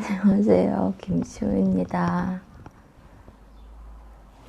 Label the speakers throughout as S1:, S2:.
S1: 안녕하세요. 김시우입니다.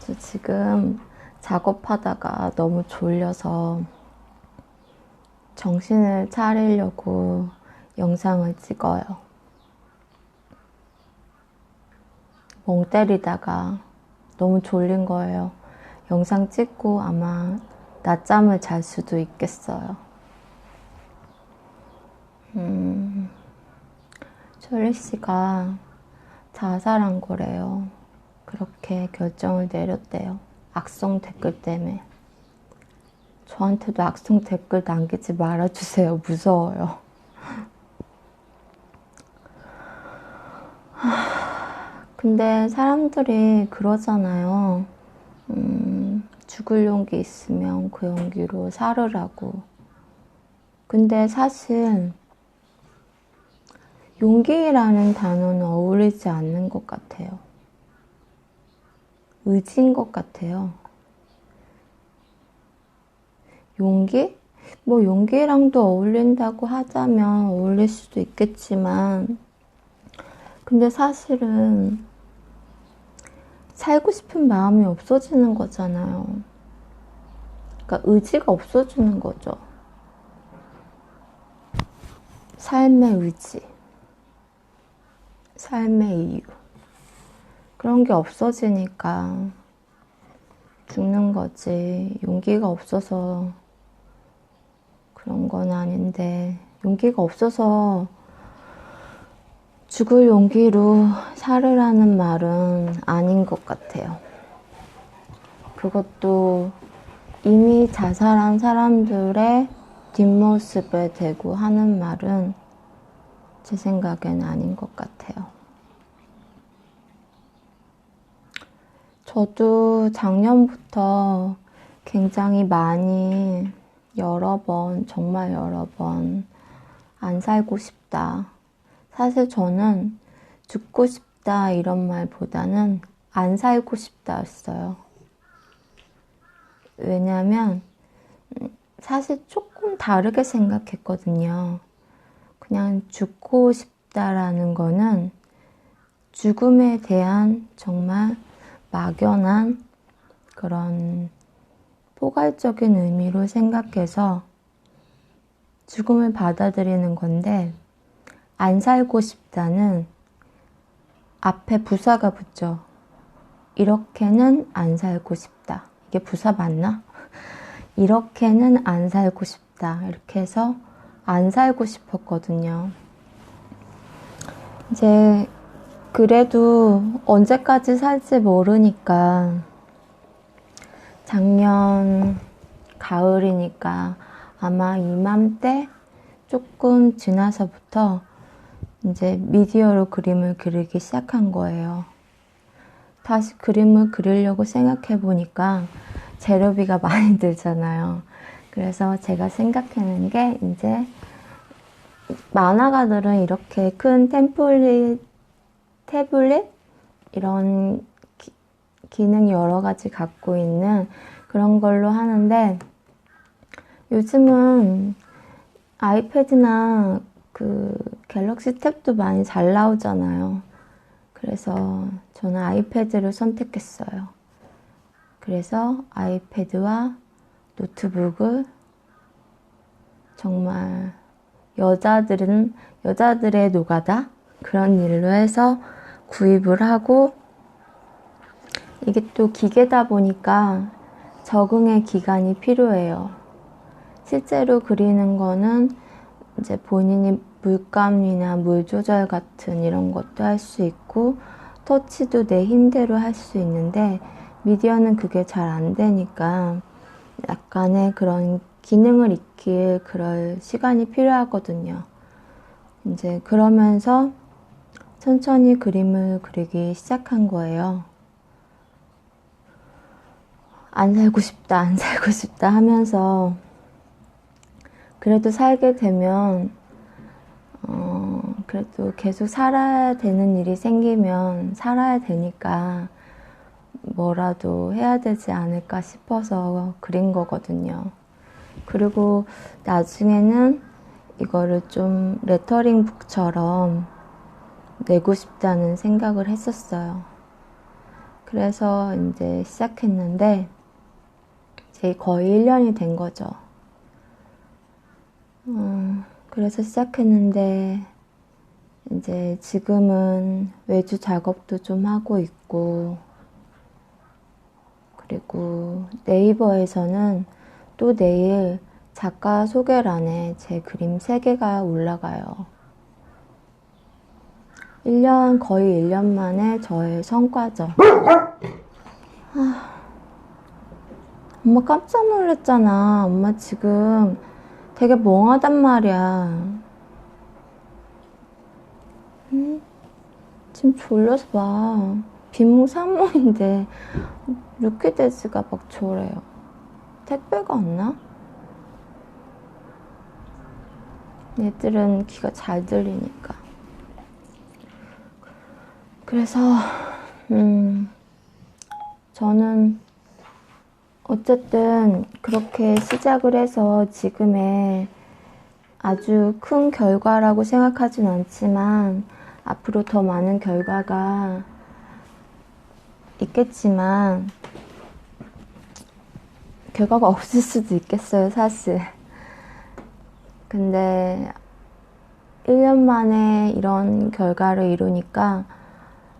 S1: 저 지금 작업하다가 너무 졸려서 정신을 차리려고 영상을 찍어요. 멍 때리다가 너무 졸린 거예요. 영상 찍고 아마 낮잠을 잘 수도 있겠어요. 음, 철리 씨가 자살한 거래요. 그렇게 결정을 내렸대요. 악성 댓글 때문에. 저한테도 악성 댓글 남기지 말아주세요. 무서워요. 근데 사람들이 그러잖아요. 음, 죽을 용기 있으면 그 용기로 살으라고. 근데 사실 용기라는 단어는 어울리지 않는 것 같아요. 의지인 것 같아요. 용기? 뭐 용기랑도 어울린다고 하자면 어울릴 수도 있겠지만 근데 사실은 살고 싶은 마음이 없어지는 거잖아요. 그러니까 의지가 없어지는 거죠. 삶의 의지. 삶의 이유. 그런 게 없어지니까 죽는 거지. 용기가 없어서 그런 건 아닌데, 용기가 없어서 죽을 용기로 살으라는 말은 아닌 것 같아요. 그것도 이미 자살한 사람들의 뒷모습에 대고 하는 말은 제 생각엔 아닌 것 같아요. 저도 작년부터 굉장히 많이 여러 번, 정말 여러 번, 안 살고 싶다. 사실 저는 죽고 싶다 이런 말보다는 안 살고 싶다였어요. 왜냐면, 사실 조금 다르게 생각했거든요. 그냥 죽고 싶다라는 거는 죽음에 대한 정말 막연한 그런 포괄적인 의미로 생각해서 죽음을 받아들이는 건데, 안 살고 싶다는 앞에 부사가 붙죠. 이렇게는 안 살고 싶다. 이게 부사 맞나? 이렇게는 안 살고 싶다. 이렇게 해서 안 살고 싶었거든요. 이제 그래도 언제까지 살지 모르니까 작년 가을이니까 아마 이맘때 조금 지나서부터 이제 미디어로 그림을 그리기 시작한 거예요. 다시 그림을 그리려고 생각해 보니까 재료비가 많이 들잖아요. 그래서 제가 생각하는 게 이제 만화가들은 이렇게 큰 템플릿, 태블릿 이런 기, 기능이 여러 가지 갖고 있는 그런 걸로 하는데 요즘은 아이패드나 그 갤럭시 탭도 많이 잘 나오잖아요. 그래서 저는 아이패드를 선택했어요. 그래서 아이패드와 노트북을 정말 여자들은 여자들의 노가다 그런 일로 해서 구입을 하고 이게 또 기계다 보니까 적응의 기간이 필요해요. 실제로 그리는 거는 이제 본인이 물감이나 물 조절 같은 이런 것도 할 수 있고 터치도 내 힘대로 할 수 있는데 미디어는 그게 잘 안 되니까 약간의 그런 기능을 익힐 그럴 시간이 필요하거든요. 이제 그러면서 천천히 그림을 그리기 시작한 거예요. 안 살고 싶다, 안 살고 싶다 하면서 그래도 살게 되면 어, 그래도 계속 살아야 되는 일이 생기면 살아야 되니까 뭐라도 해야 되지 않을까 싶어서 그린 거거든요. 그리고 나중에는 이거를 좀 레터링 북처럼 내고 싶다는 생각을 했었어요. 그래서 이제 시작했는데, 이제 거의 1년이 된 거죠. 음, 그래서 시작했는데, 이제 지금은 외주 작업도 좀 하고 있고, 그리고 네이버에서는 또 내일 작가 소개란에 제 그림 3개가 올라가요. 1년, 거의 1년 만에 저의 성과죠. 아, 엄마 깜짝 놀랐잖아. 엄마 지금 되게 멍하단 말이야. 응? 지금 졸려서 봐. 비몽사몽인데 루키데즈가 막 저래요. 택배가 왔나? 얘들은 귀가 잘 들리니까. 그래서, 음, 저는 어쨌든 그렇게 시작을 해서 지금의 아주 큰 결과라고 생각하진 않지만 앞으로 더 많은 결과가 있겠지만 결과가 없을 수도 있겠어요, 사실. 근데 1년 만에 이런 결과를 이루니까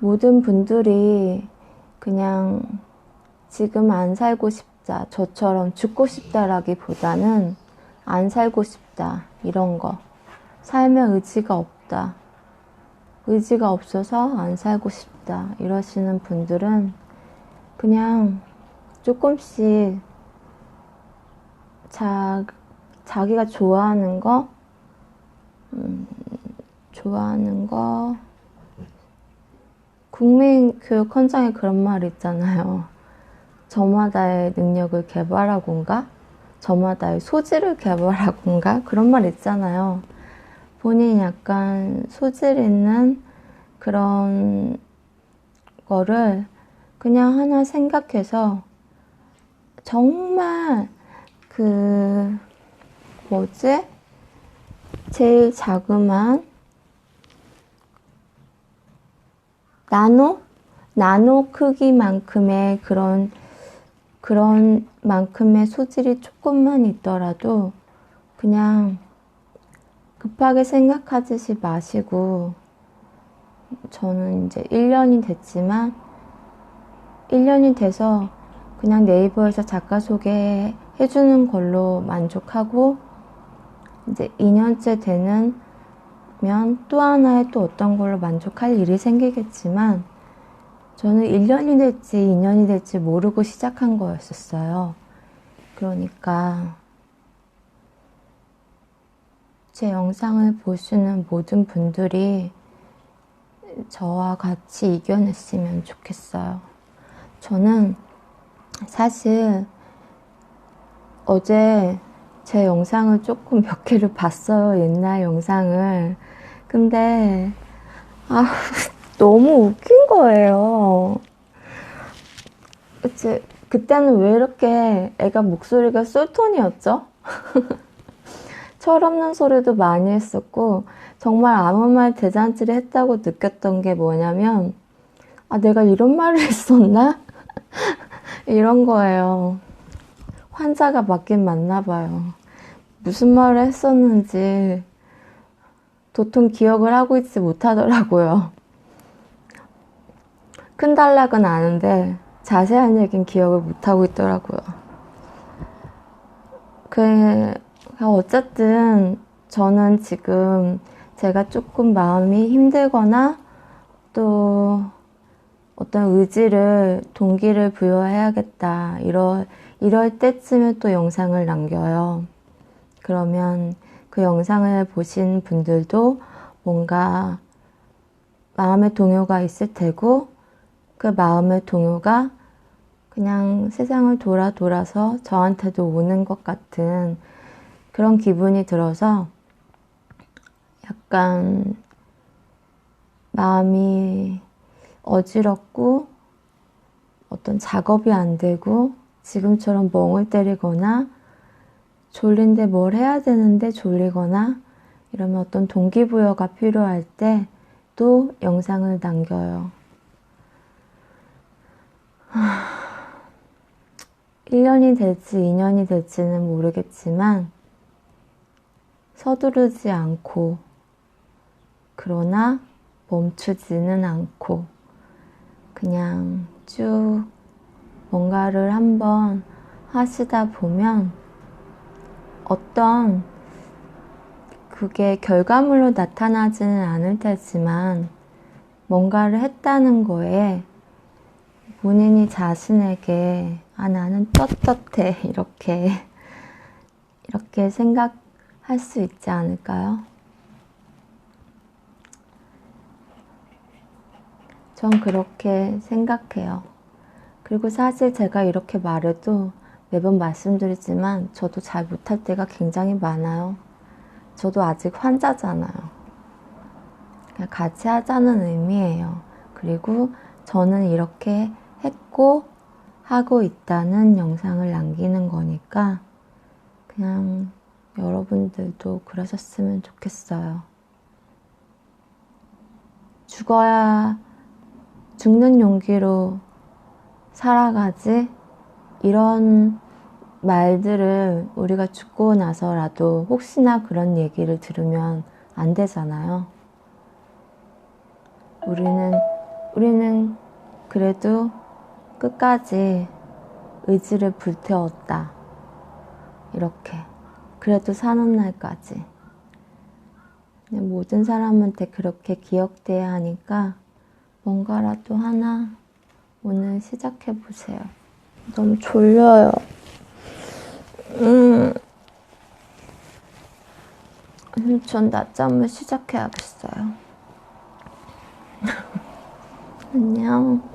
S1: 모든 분들이 그냥 지금 안 살고 싶다, 저처럼 죽고 싶다라기보다는 안 살고 싶다, 이런 거. 삶의 의지가 없다. 의지가 없어서 안 살고 싶다. 이러시는 분들은 그냥 조금씩 자, 자기가 좋아하는 거, 음, 좋아하는 거, 국민교육 헌장에 그런 말 있잖아요. 저마다의 능력을 개발하곤가, 저마다의 소질을 개발하곤가, 그런 말 있잖아요. 본인이 약간 소질 있는 그런 거를 그냥 하나 생각해서 정말 그 뭐지? 제일 자그만 나노? 나노 크기만큼의 그런 그런 만큼의 소질이 조금만 있더라도 그냥 급하게 생각하듯이 마시고 저는 이제 1년이 됐지만 1년이 돼서 그냥 네이버에서 작가 소개 해주는 걸로 만족하고 이제 2년째 되는 면또 하나의 또 어떤 걸로 만족할 일이 생기겠지만 저는 1년이 될지 2년이 될지 모르고 시작한 거였었어요. 그러니까 제 영상을 보시는 모든 분들이 저와 같이 이겨냈으면 좋겠어요. 저는 사실 어제 제 영상을 조금 몇 개를 봤어요. 옛날 영상을. 근데, 아, 너무 웃긴 거예요. 그치, 그때는 왜 이렇게 애가 목소리가 쏠톤이었죠? 철없는 소리도 많이 했었고, 정말 아무 말 대잔치를 했다고 느꼈던 게 뭐냐면, 아, 내가 이런 말을 했었나? 이런 거예요. 환자가 맞긴 맞나 봐요. 무슨 말을 했었는지 도통 기억을 하고 있지 못하더라고요. 큰 단락은 아는데 자세한 얘기는 기억을 못하고 있더라고요. 그, 어쨌든 저는 지금 제가 조금 마음이 힘들거나 또 어떤 의지를, 동기를 부여해야겠다. 이럴, 이럴 때쯤에 또 영상을 남겨요. 그러면 그 영상을 보신 분들도 뭔가 마음의 동요가 있을 테고, 그 마음의 동요가 그냥 세상을 돌아 돌아서 저한테도 오는 것 같은 그런 기분이 들어서 약간 마음이 어지럽고 어떤 작업이 안 되고 지금처럼 멍을 때리거나 졸린데 뭘 해야 되는데 졸리거나 이러면 어떤 동기부여가 필요할 때 또 영상을 남겨요. 1년이 될지 2년이 될지는 모르겠지만 서두르지 않고 그러나 멈추지는 않고 그냥 쭉 뭔가를 한번 하시다 보면 어떤 그게 결과물로 나타나지는 않을 테지만 뭔가를 했다는 거에 본인이 자신에게 아 나는 떳떳해. 이렇게 이렇게 생각 할 수 있지 않을까요? 전 그렇게 생각해요. 그리고 사실 제가 이렇게 말해도 매번 말씀드리지만 저도 잘 못할 때가 굉장히 많아요. 저도 아직 환자잖아요. 같이 하자는 의미예요. 그리고 저는 이렇게 했고 하고 있다는 영상을 남기는 거니까 그냥 여러분들도 그러셨으면 좋겠어요. 죽어야 죽는 용기로 살아가지 이런 말들을 우리가 죽고 나서라도 혹시나 그런 얘기를 들으면 안 되잖아요. 우리는 우리는 그래도 끝까지 의지를 불태웠다. 이렇게. 그래도 사는 날까지. 모든 사람한테 그렇게 기억돼야 하니까 뭔가라도 하나 오늘 시작해 보세요. 너무 졸려요. 음. 음, 전 낮잠을 시작해야겠어요. 안녕.